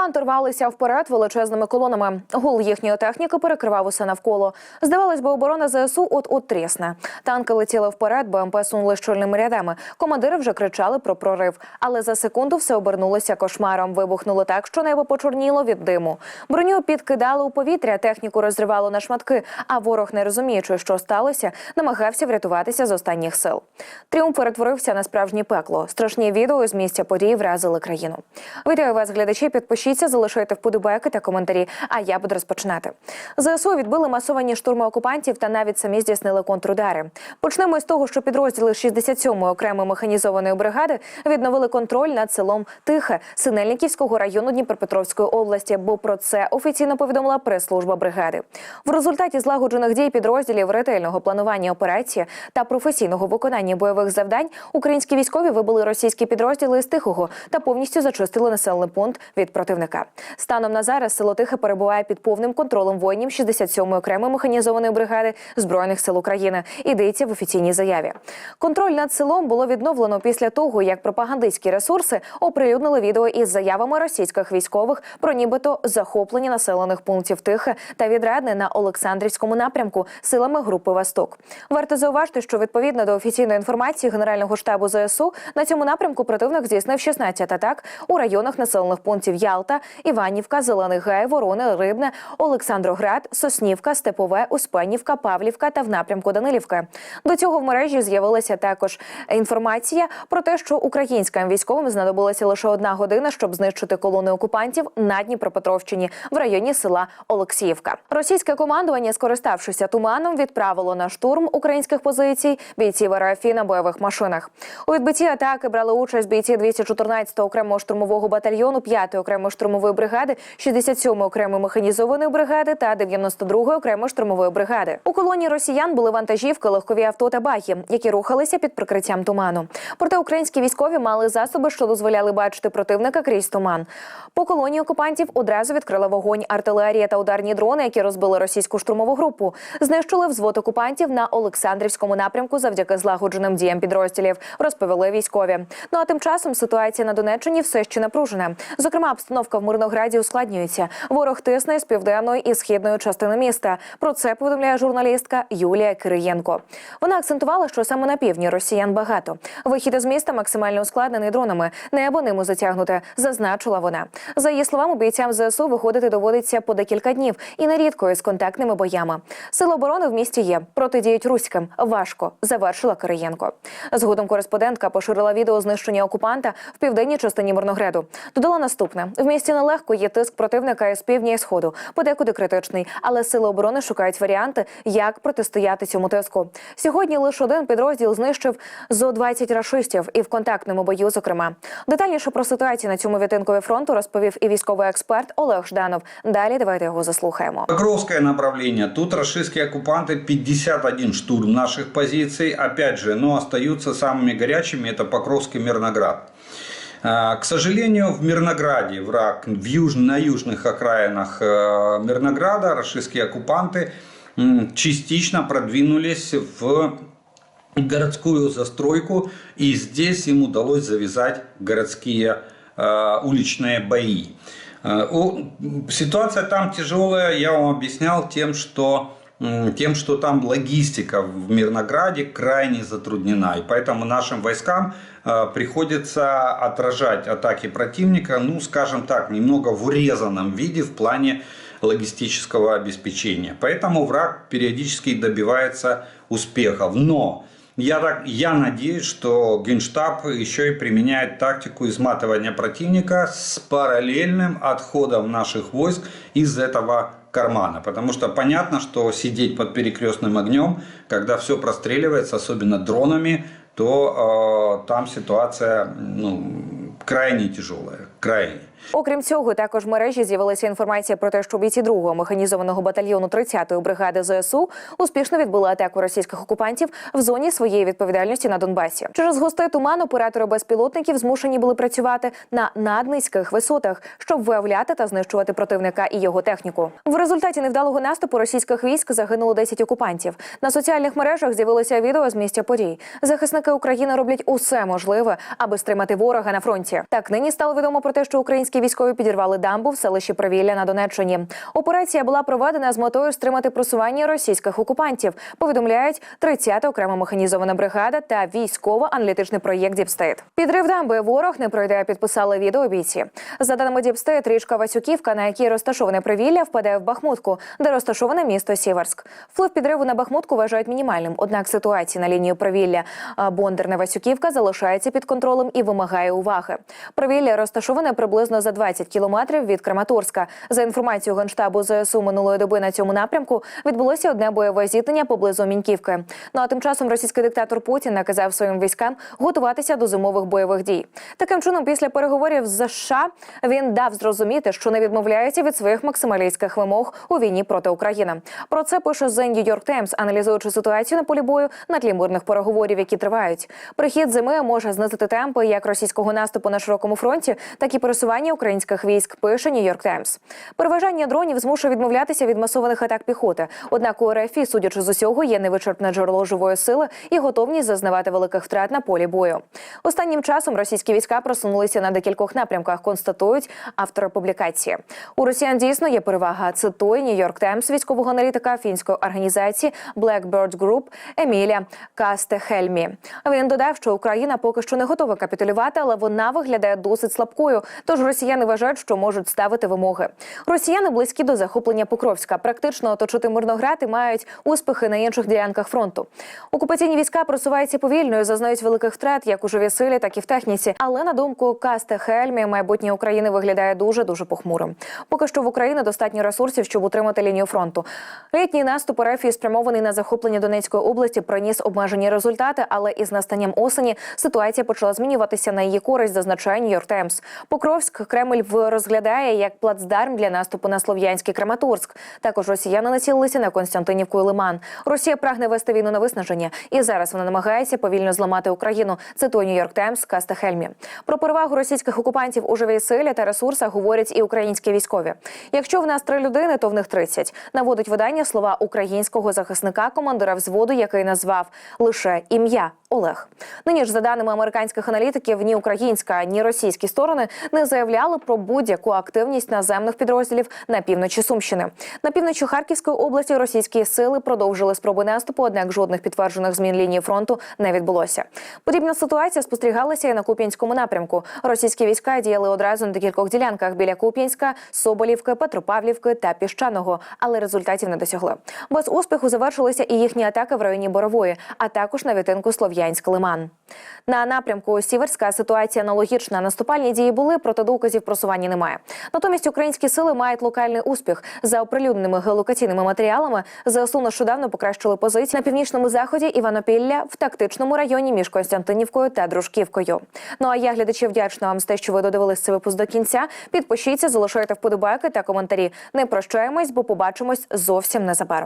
Окупанти рвалися вперед величезними колонами. Гул їхньої техніки перекривав усе навколо. Здавалось би, оборона ЗСУ от от трісне. Танки летіли вперед, БМП сунули щільними рядами. Командири вже кричали про прорив. Але за секунду все обернулося кошмаром. Вибухнуло так, що небо почорніло від диму. Броню підкидали у повітря, техніку розривало на шматки. А ворог, не розуміючи, що сталося, намагався врятуватися з останніх сил. Тріумф перетворився на справжнє пекло. Страшні відео з місця подій вразили країну. Вітаю вас, глядачі. Підпишіться, залишайте вподобайки та коментарі. А я буду розпочинати. ЗСУ відбили масовані штурми окупантів та навіть самі здійснили контрудари. Почнемо з того, що підрозділи 67-ї окремої механізованої бригади відновили контроль над селом Тихе Синельниківського району Дніпропетровської області. Бо про це офіційно повідомила прес-служба бригади. В результаті злагоджених дій підрозділів ретельного планування операції та професійного виконання бойових завдань українські військові вибили російські підрозділи з Тихого та повністю зачистили населений пункт від противника. Станом на зараз село Тихе перебуває під повним контролем воїнів 67-ї окремої механізованої бригади збройних сил України. Йдеться в офіційній заяві. Контроль над селом було відновлено після того, як пропагандистські ресурси оприлюднили відео із заявами російських військових про нібито захоплення населених пунктів Тихе та відрадне на Олександрівському напрямку силами групи Восток. Варто зауважити, що відповідно до офіційної інформації Генерального штабу ЗСУ на цьому напрямку противник здійснив 16 атак у районах населених пунктів Ялта, Іванівка, Зелений Гай, Ворони, Рибне, Олександроград, Соснівка, Степове, Успенівка, Павлівка та в напрямку Данилівки. До цього в мережі з'явилася також інформація про те, що українським військовим знадобилася лише одна година, щоб знищити колони окупантів на Дніпропетровщині в районі села Олексіївка. Російське командування, скориставшися туманом, відправило на штурм українських позицій бійців РФ на бойових машинах. У відбитті атаки брали участь бійці 214-го окремого штурмового батальйону, 5-ї окремої штурмової бригади, 67-ї окремої механізованої бригади та 92-ї окремої штурмової бригади. У колонії росіян були вантажівки, легкові авто та баги, які рухалися під прикриттям туману. Проте українські військові мали засоби, що дозволяли бачити противника крізь туман. По колонії окупантів одразу відкрила вогонь артилерія та ударні дрони, які розбили російську штурмову групу. Знищили взвод окупантів на Олександрівському напрямку завдяки злагодженим діям підрозділів, розповіли військові. Ну а тим часом ситуація на Донеччині все ще напружена. Зокрема, обстановка в Мирнограді ускладнюється. Ворог тисне з південної і східної частини міста. Про це повідомляє журналістка Юлія Кириєнко. Вона акцентувала, що саме на півдні росіян багато. Вихід із міста максимально ускладнений дронами. Небо ними затягнуте, зазначила вона. За її словами, бійцям ЗСУ виходити доводиться по декілька днів і нерідко із контактними боями. Сили оборони в місті є. Протидіють руським. Важко, завершила Кириєнко. Згодом кореспондентка поширила відео знищення окупанта в південній частині Мирнограду. Додала наступне: в місті нелегко є тиск противника із півдня і сходу, подекуди критичний, але сили оборони шукають варіанти, як протистояти цьому тиску. Сьогодні лише один підрозділ знищив зо 20 рашистів і в контактному бою. Зокрема, детальніше про ситуацію на цьому відтинкові фронту розповів і військовий експерт Олег Жданов. Далі давайте його заслухаємо. Покровское направление. Тут российские оккупанты 51 штурм наших позиций. Опять же, но остаются самыми горячими. Это Покровский Мирноград. А, К сожалению, в Мирнограде враг, в юж, на южных окраинах э, Мирнограда российские оккупанты частично продвинулись в городскую застройку, и здесь им удалось завязать городские э, уличные бои. Э, Ситуация там тяжелая, я вам объяснял тем, что тем, что там логистика в Мирнограде крайне затруднена. И поэтому нашим войскам э, приходится отражать атаки противника, ну, скажем так, немного в урезанном виде в плане логистического обеспечения. Поэтому враг периодически добивается успехов. Но я, так, я надеюсь, что Генштаб еще и применяет тактику изматывания противника с параллельным отходом наших войск из этого кармана. Потому что понятно, что сидеть под перекрестным огнем, когда все простреливается, особенно дронами, то э, там ситуация ну, крайне тяжелая. Крайне. Окрім цього, також в мережі з'явилася інформація про те, що бійці 2-го механізованого батальйону 30-ї бригади ЗСУ успішно відбили атаку російських окупантів в зоні своєї відповідальності на Донбасі. Через густий туман оператори безпілотників змушені були працювати на наднизьких висотах, щоб виявляти та знищувати противника і його техніку. В результаті невдалого наступу російських військ загинуло 10 окупантів. На соціальних мережах з'явилося відео з місця подій. Захисники України роблять усе можливе, аби стримати ворога на фронті. Так нині стало відомо про те, що українські військові підірвали дамбу в селищі Провілля на Донеччині. Операція була проведена з метою стримати просування російських окупантів. Повідомляють 30-та окрема механізована бригада та військово-аналітичний проєкт Діпстейт. Підрив дамби ворог не пройде. Підписали відео бійці. За даними Діпстейт, річка Васюківка, на якій розташоване Провілля, впаде в Бахмутку, де розташоване місто Сіверськ. Вплив підриву на Бахмутку вважають мінімальним. Однак ситуація на лінії Провілля Бондарне Васюківка залишається під контролем і вимагає уваги. Провілля розташоване приблизно за 20 кілометрів від Краматорська. За інформацією генштабу ЗСУ минулої доби на цьому напрямку відбулося одне бойове зіткнення поблизу Міньківки. Ну а тим часом російський диктатор Путін наказав своїм військам готуватися до зимових бойових дій. Таким чином, після переговорів з США він дав зрозуміти, що не відмовляється від своїх максималістських вимог у війні проти України. Про це пише The New York Times, аналізуючи ситуацію на полі бою на тлі мирних переговорів, які тривають. Прихід зими може знизити темпи як російського наступу на широкому фронті, так і пересування українських військ. Пише York Times. Переважання дронів змушує відмовлятися від масованих атак піхоти. Однак у РФ, судячи з усього, є невичерпне джерело живої сили і готовність зазнавати великих втрат на полі бою. Останнім часом російські війська просунулися на декількох напрямках. Констатують автори публікації. У росіян дійсно є перевага. Цитує York Times військового аналітика фінської організації Blackbird Group Еміля Кастехельмі. Він додав, що Україна поки що не готова капітулювати, але вона виглядає досить слабкою. Тож росіяни вважають, що можуть ставити вимоги. Росіяни близькі до захоплення Покровська, практично оточити Мирноград і мають успіхи на інших ділянках фронту. Окупаційні війська просуваються повільно і зазнають великих втрат як у живій силі, так і в техніці. Але на думку Касте Хельмі, майбутнє України виглядає дуже дуже похмурим. Поки що в Україні достатньо ресурсів, щоб утримати лінію фронту. Літній наступ РФ, спрямований на захоплення Донецької області, приніс обмежені результати, але із настанням осені ситуація почала змінюватися на її користь, зазначає York Times. Покровськ Кремль розглядає як плацдарм для наступу на Слов'янський Краматорськ. Також росіяни націлилися на Константинівку і Лиман. Росія прагне вести війну на виснаження, і зараз вона намагається повільно зламати Україну. Цитує York Times Каста Хельмі. Про перевагу російських окупантів у живій силі та ресурсах говорять і українські військові. Якщо в нас три людини, то в них 30. Наводить видання слова українського захисника, командира взводу, який назвав лише ім'я Олег. Нині ж, за даними американських аналітиків, ні українська, ні російські сторони не заявляли про будь-яку активність наземних підрозділів на півночі Сумщини. На півночі Харківської області російські сили продовжили спроби наступу, однак жодних підтверджених змін лінії фронту не відбулося. Подібна ситуація спостерігалася і на Куп'янському напрямку. Російські війська діяли одразу на декількох ділянках біля Куп'янська, Соболівки, Петропавлівки та Піщаного, але результатів не досягли. Без успіху завершилися і їхні атаки в районі Борової, а також на відтинку Слов'янськ-Лиман. На напрямку Сіверська ситуація аналогічна. Наступальні дії були, проте доказів просування немає. Натомість українські сили мають локальний успіх. За оприлюдненими геолокаційними матеріалами ЗСУ нещодавно покращили позиції на північному заході Іванопілля в тактичному районі між Константинівкою та Дружківкою. Ну а я глядачі вдячна вам за те, що ви додивились цей випуск до кінця. Підпишіться, залишайте вподобайки та коментарі. Не прощаємось, бо побачимось зовсім незабаром.